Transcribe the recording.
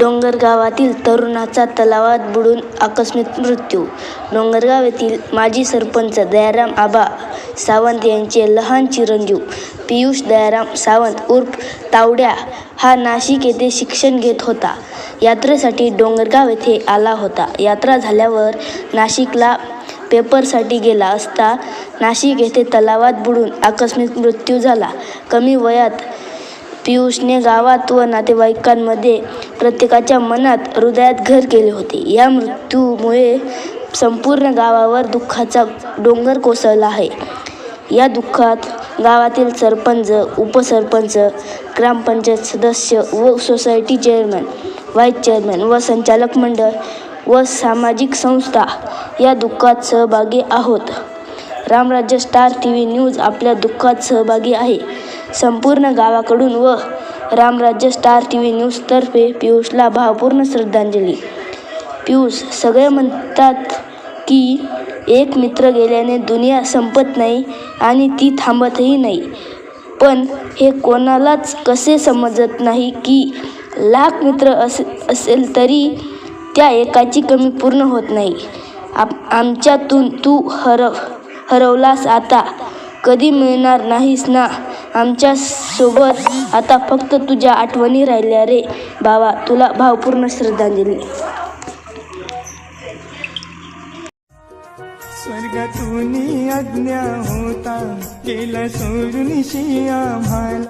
डोंगरगावातील तरुणाचा तलावात बुडून आकस्मिक मृत्यू. डोंगरगाव येथील माजी सरपंच दयाराम आबा सावंत यांचे लहान चिरंजीव पियुष दयाराम सावंत उर्फ तावड्या हा नाशिक येथे शिक्षण घेत होता. यात्रेसाठी डोंगरगाव येथे आला होता. यात्रा झाल्यावर नाशिकला पेपरसाठी गेला असता नाशिक येथे तलावात बुडून आकस्मिक मृत्यू झाला. कमी वयात पियुषने गावात व नातेवाईकांमध्ये प्रत्येकाच्या मनात हृदयात घर केले होते. या मृत्यूमुळे संपूर्ण गावावर दुःखाचा डोंगर कोसळला आहे. या दुःखात गावातील सरपंच उपसरपंच ग्रामपंचायत सदस्य व सोसायटी चेअरमॅन व्हाईस चेअरमॅन व संचालक मंडळ व सामाजिक संस्था या दुःखात सहभागी आहोत. Ramrajya star T V news आपल्या दुःखात सहभागी आहे. संपूर्ण गावाकडून व रामराज्य स्टार टी व्ही न्यूजतर्फे पियुषला भावपूर्ण श्रद्धांजली. पियुष सगळे म्हणतात की एक मित्र गेल्याने दुनिया संपत नाही आणि ती थांबतही नाही. पण हे कोणालाच कसे समजत नाही की लाख मित्र असे असेल तरी त्या एकाची कमी पूर्ण होत नाही. आप आमच्यातून तू हरव हरवलास आता. कधी मिळणार नाहीस ना? आमच्यासोबत आता फक्त तुझ्या आठवणी राहिल्या रे. बाबा तुला भावपूर्ण श्रद्धांजली. स्वर्गातून अज्ञा होता केला सोडून आम्हाला